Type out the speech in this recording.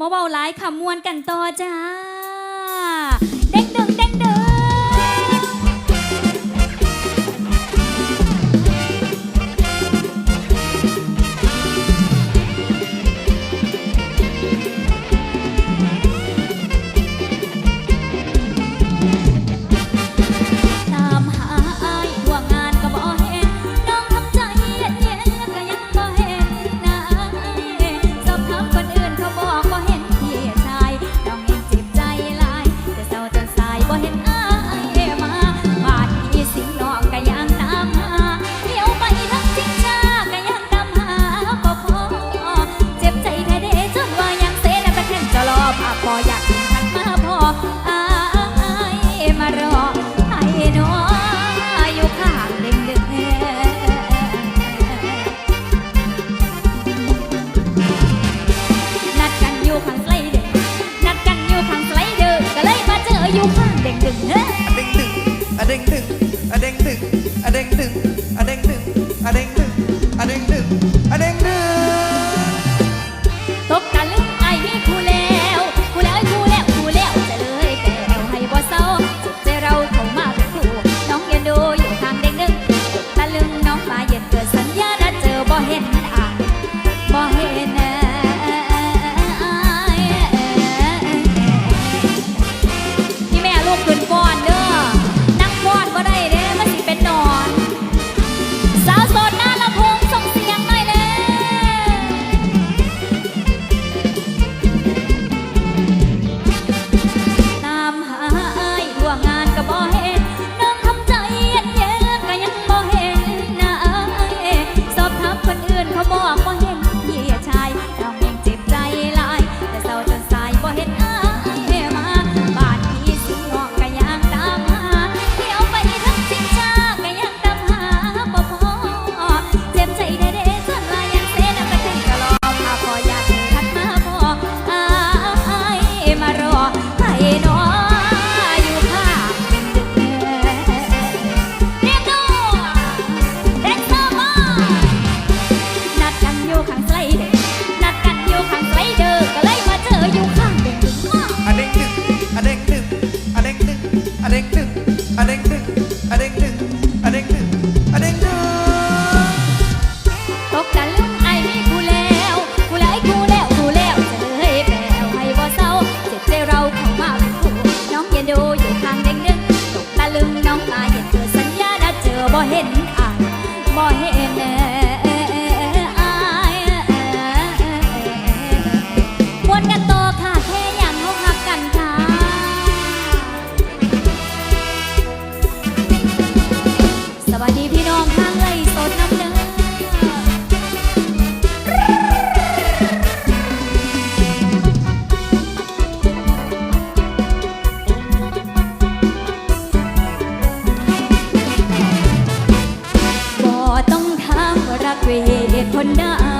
มาเบาหลายคำมวนกันต่อจ้า เด้งดึงเด้งดึง เด้งหนึ่ง่เห็นอายบ่เห็นแน่ วยเหตุผลได้